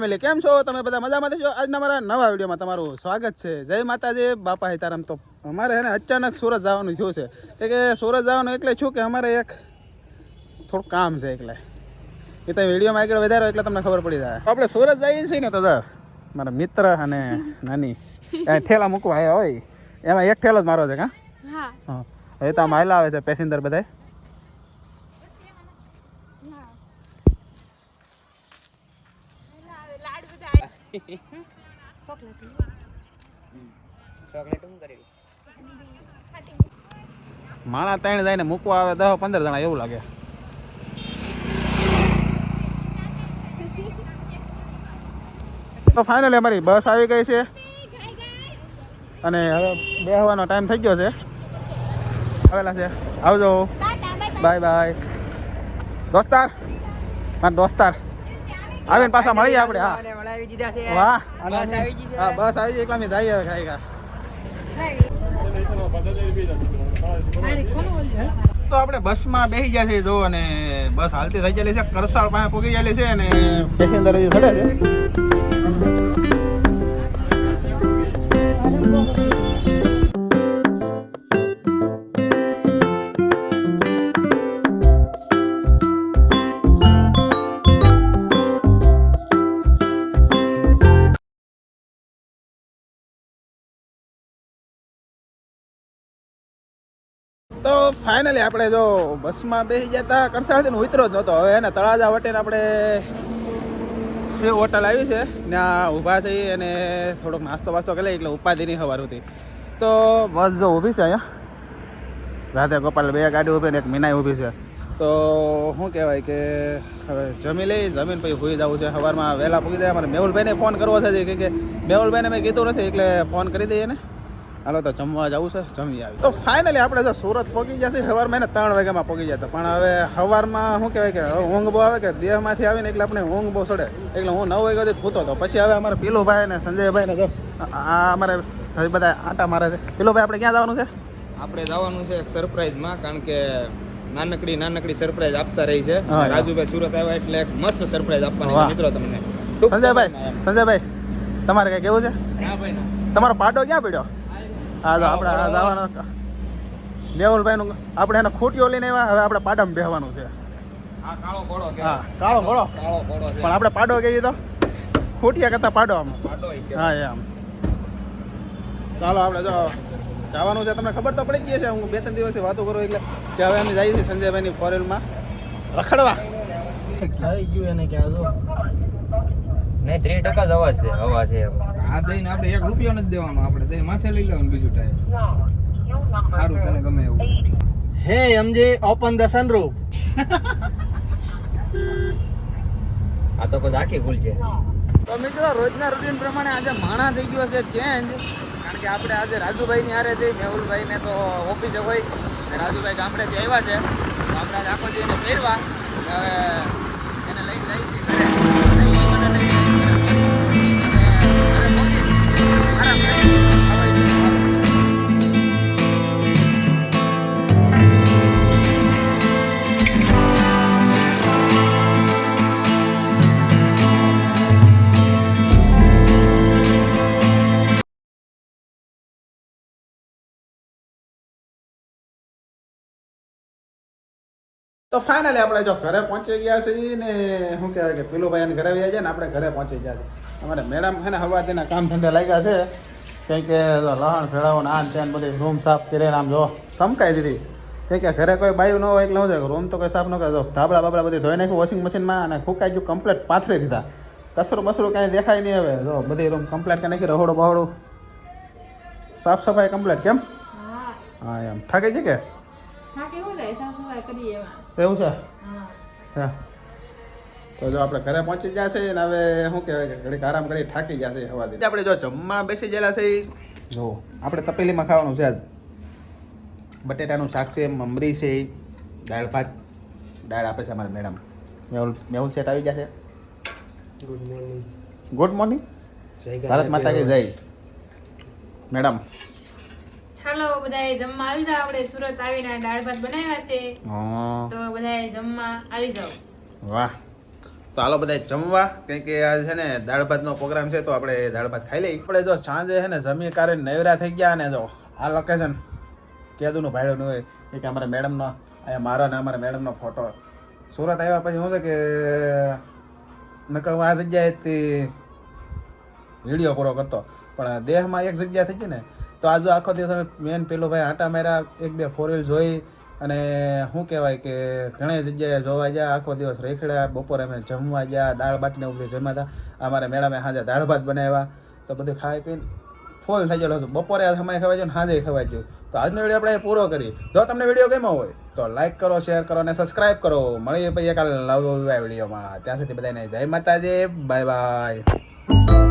Family કેમ છો? તમે બધા મજામાં છો? આજના મારા નવા વિડીયોમાં તમારું સ્વાગત છે. જય માતાજી બાપા હિતારામ તો અમારે છે ને અચાનક સુરત જવાનું થયું છે. એ કે સુરત જવાનું એટલે છું કે અમારે એક થોડું કામ છે એટલે. એ તો વિડીયોમાં આગળ વધારો એટલે તમને ખબર પડી જાય. આપણે સુરત જઈએ છીએ ને તો મારા મિત્ર અને નાની ઠેલા મૂકવા આવ્યા હોય. એમાં એક ઠેલો જ મારો છે કા? હા. એ તો આમ હાલા આવે છે પેસેન્જર બધા બધા માણા ત્રણ જાય ને મૂકવા આવે દસ પંદર જણા એવું લાગે. તો ફાઇનલી અમારી બસ આવી ગઈ છે. અને હવે બેસવાનો ટાઈમ થઈ ગયો છે. આવેલા છે. આવજો. બાય બાય દોસ્તાર. મારા દોસ્તાર. આવીને પાછા મળીએ આપણે હા. છે. વાહ. આવી છે. હા બસ આવી જઈએ એકલા મેં જઈએ ખાઈ ખા તો આપણે બસમાં બેસી ગયા છીએ જો અને બસ હાલતી થઈ ગયેલી છે કરસાળ પાસે પૂગી ચાલી છે અને પેસેન્જર ચડે છે. તો ફાઇનલી આપણે જો બસમાં બેસી ગયા હતા. કરસાળથી ઉતરો જ નહોતો. હવે એને તળાજા વટીને આપણે શિવ હોટલ આવી છે, ત્યાં ઊભા થઈ અને થોડોક નાસ્તો વાસ્તો કરી એટલે ઉપાધિની સવાર હતી તો બસ જો ઊભી છે અહીંયા. રાધે ગોપાલ બે ગાડી ઊભી ને એક મીનાઈ ઊભી છે. તો શું કહેવાય કે હવે જમી લઈ જમીન પછી હોઈ જવું છે. સવારમાં વહેલા પૂગી જાય. અમારે મેહુલભાઈને ફોન કરવો છે કે મેહુલભાઈને મેં કીધું નથી, એટલે ફોન કરી દઈએ ને હાલો તો જમવા જવું છે જમી આવી. તો ફાઇનલી આપણે જો સુરત પહોંચી ગયા છીએ સવારમાં એને ત્રણ વાગ્યામાં પહોંચી ગયા હતા. પણ હવે સવારમાં શું કહેવાય કે ઊંઘ બહુ આવે કે દેહમાંથી આવીને એટલે આપણે ઊંઘ બહુ સડે. એટલે હું નવ વાગ્યા સુધી સૂતો હતો. પછી હવે અમારે ભાઈ ને સંજયભાઈ ને જો આ અમારે બધા આટા મારે છે. પેલો ભાઈ આપણે ક્યાં જવાનું છે? આપણે જવાનું છે એક સરપ્રાઈઝમાં કારણ કે નાનકડી નાનકડી સરપ્રાઈઝ આપતા રહી છે. રાજુભાઈ સુરત આવ્યા એટલે એક મસ્ત સરપ્રાઈઝ આપવાની. મિત્રો તમને. સંજયભાઈ સંજયભાઈ તમારે કઈ કેવું છે. તમારો પાડો ક્યાં પડ્યો? હા તો આપણે આ જવાનો મેહુલભાઈનું આપણે એને ખૂટીઓ લઈને આવ્યા હવે આપણે પાડામાં બેહવાનું છે. આ કાળો ઘોડો હા કાળો ઘોડો. કાળો ઘોડો પણ આપણે પાડો કહીએ તો? ખૂટિયા કરતા પાડો આમ. હા એ. એમ ચાલો આપણે જો જવાનું છે. તમને ખબર તો પડી જ ગઈ છે હું બે ત્રણ દિવસથી વાતો કરું એટલે કે હવે અમે જઈએ છીએ સંજયભાઈની ફોરેનમાં. રખડવા. નહીં ત્રીસ ટકા જ અવાજ છે અવાજ છે એમ. આ દઈને આપણે એક રૂપિયો નથી દેવાનો આપણે દહીં માથે લઈ લેવાનું બીજું ટાઈમ સારું તને ગમે એવું. હે એમજે ઓપન ધ સનરૂફ આ તો પછી આખી ભૂલ છે. તો મિત્રો રોજના રૂટીન પ્રમાણે આજે માણા થઈ ગયો છે ચેન્જ કારણ કે આપણે આજે રાજુભાઈ ની હારે જઈ મેહુલભાઈ ને તો ઓફિસે હોય. રાજુભાઈ ગામડેથી આવ્યા છે. આપણે આખો જઈને ફેરવા હવે તો ફાઇનલી આપણે જો ઘરે પહોંચી ગયા છીએ ને શું કહેવાય કે પીલુભાઈ એને ઘરે વ્યા છે ને આપણે ઘરે પહોંચી ગયા છે અમારે મેડમ છે ને સવારથીના કામ ધંધા લાગ્યા છે. કંઈક કે લહણ ફેળાવો ને આ ને બધી રૂમ સાફ કરીને આમ જો સમકાઈ દીધી. કંઈક કે ઘરે કોઈ બાયું ન હોય એટલે હું જાય રૂમ તો કોઈ સાફ ન કરે. ધાબળા બાબળા બધી ધોઈ નાખ્યું વોશિંગ મશીનમાં અને ફૂંકાઈ ગયું કમ્પ્લેટ પાથરી દીધા. કસરું બસરું કાંઈ દેખાય નહીં હવે. જો બધી રૂમ કમ્પ્લેટ કરી નાખી રહોડું બહોડું. સાફ સફાઈ કમ્પ્લેટ કેમ? હા. હા એમ. થાકી છે કે? એવું. છે? હા. હા. તો જો આપણે ઘરે પહોંચી ગયા છે ને હવે શું કહેવાય કે ઘડીક આરામ કરી થાકી ગયા છે હવાથી. આપણે જો જમવા બેસી ગયેલા છે. જો આપણે તપેલીમાં ખાવાનું છે આજ. બટેટાનું શાક છે મમરી છે દાળ ભાત. દાળ આપે છે અમારા મેડમ. મેહુલ મેહુલ સેટ આવી ગયા છે. Good morning good morning Bharat Mata કી જય. મેડમ. ચાલો બધાએ જમવા આવી જાઓ. આપણે સુરત આવીને દાળ ભાત બનાવ્યા છે. તો બધાએ જમવા આવી જાઓ. વાહ. તો હાલો બધા જમવા. કંઈ કે આજે છે ને દાળ ભાતનો પ્રોગ્રામ છે તો આપણે દાળ ભાત ખાઈ લઈએ. આપણે જો સાંજે છે ને જમીએ કારે નવરા થઈ ગયા ને જો આ લોકેશન કેદુનું ભાડું હોય. એ કે અમારા મેડમનો અહીંયા મારો ને અમારા મેડમનો ફોટો સુરત આવ્યા પછી શું છે કે નકર આ જગ્યાએથી વીડિયો પૂરો કરતો. પણ દેહમાં એક જગ્યા થઈ ગઈ ને તો આજુ આખો દિવસ અમે મેન પેલો ભાઈ આંટા માર્યા, એક બે ફોર વ્હીલ જોઈ અને શું કહેવાય કે ઘણી જગ્યાએ જોવા ગયા, આખો દિવસ રેખડ્યા, બપોરે અમે જમવા ગયા, દાળ બાટને બધું જમ્યા હતા. અમારે મેળામાં સાંજે દાળ ભાત બનાવ્યા, તો બધું ખાઈ પીને ફૂલ થઈ ગયેલો હતું. બપોરે આ સમય ખવાય છે ને સાંજે ખવાય ગયું. તો આજનો વીડિયો આપણે પૂરો કરી જો તમને વીડિયો ગમ્યો હોય, તો લાઈક કરો શેર કરો અને સબસ્ક્રાઇબ કરો. મળીએ પછી એક નવા વિડીયોમાં ત્યાં સુધી બધાને જય માતાજી બાય બાય